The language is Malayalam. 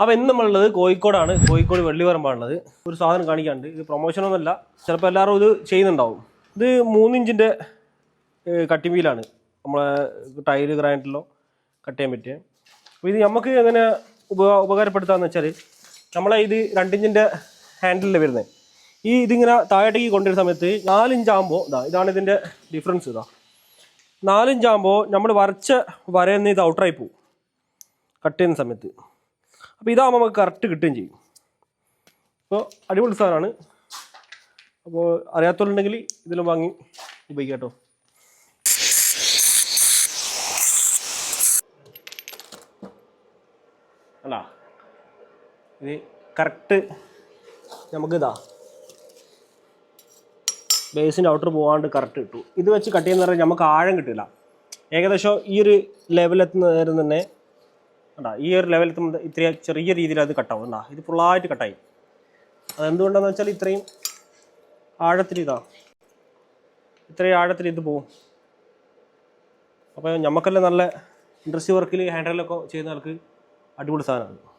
അപ്പോൾ ഇന്ന് നമ്മളുള്ളത് കോഴിക്കോടാണ്. കോഴിക്കോട് വെള്ളിവരമ്പാണുള്ളത് ഒരു സാധനം കാണിക്കാണ്ട് ഇത് പ്രൊമോഷനൊന്നുമല്ല ചിലപ്പോൾ എല്ലാവരും ഇത് ചെയ്യുന്നുണ്ടാവും. ഇത് മൂന്നിഞ്ചിന്റെ കട്ടിംഗ് വീലാണ് നമ്മളെ ടൈൽ ഗ്രാൻഡിലോ കട്ട് ചെയ്യാൻ പറ്റിയ. അപ്പോൾ ഇത് നമുക്ക് എങ്ങനെ ഉപ ഉപകാരപ്പെടുത്താന്ന് വെച്ചാൽ നമ്മളെ ഇത് രണ്ടിഞ്ചിന്റെ ഹാൻഡിലിൽ വരുന്നത് ഈ ഇതിങ്ങനെ താഴേക്ക് കൊണ്ടുവരുന്ന സമയത്ത് നാലിഞ്ചാകുമ്പോൾ ഇതാ ഇതാണ് ഇതിന്റെ ഡിഫറൻസ് ഇതാ നാലിഞ്ചാകുമ്പോൾ നമ്മൾ വരച്ച വരയെന്ന് ഇത് ഔട്ടറായി പോകും കട്ട് ചെയ്യുന്ന സമയത്ത്. അപ്പോൾ ഇതാകുമ്പോൾ നമുക്ക് കറക്റ്റ് കിട്ടുകയും ചെയ്യും. അപ്പോൾ അടിപൊളി സാധനമാണ്. അപ്പോൾ അറിയാത്തവരുണ്ടെങ്കിൽ ഇതിലും വാങ്ങി ഉപയോഗിക്കാം കേട്ടോ. അല്ല ഇത് കറക്റ്റ് നമുക്കിതാ ബേസിന്റെ ഔട്ടർ പോകാണ്ട് കറക്റ്റ് കിട്ടും. ഇത് വെച്ച് കട്ട് ചെയ്യുന്ന പറഞ്ഞാൽ നമുക്ക് ആഴം കിട്ടില്ല. ഏകദേശം ഈ ഒരു ലെവലെത്തുന്ന നേരം തന്നെ കണ്ടാ ഈ ഒരു ലെവലിൽ ഇത്ര ചെറിയ രീതിയിൽ അത് കട്ടാവും കണ്ടാ ഇത് ഫുള്ളായിട്ട് കട്ടായി അതെന്തുകൊണ്ടാന്ന് വെച്ചാൽ ഇത്രയും ആഴത്തിൽ ഇതാ ഇത്രയും ആഴത്തിൽ ഇത് പോവും. അപ്പോൾ നമുക്കെല്ലാം നല്ല ഇൻഡസ്ട്രി വർക്കിൽ ഹാൻഡിലൊക്കെ ചെയ്യുന്ന ആൾക്ക് അടിപൊളി സാധനമാണ്.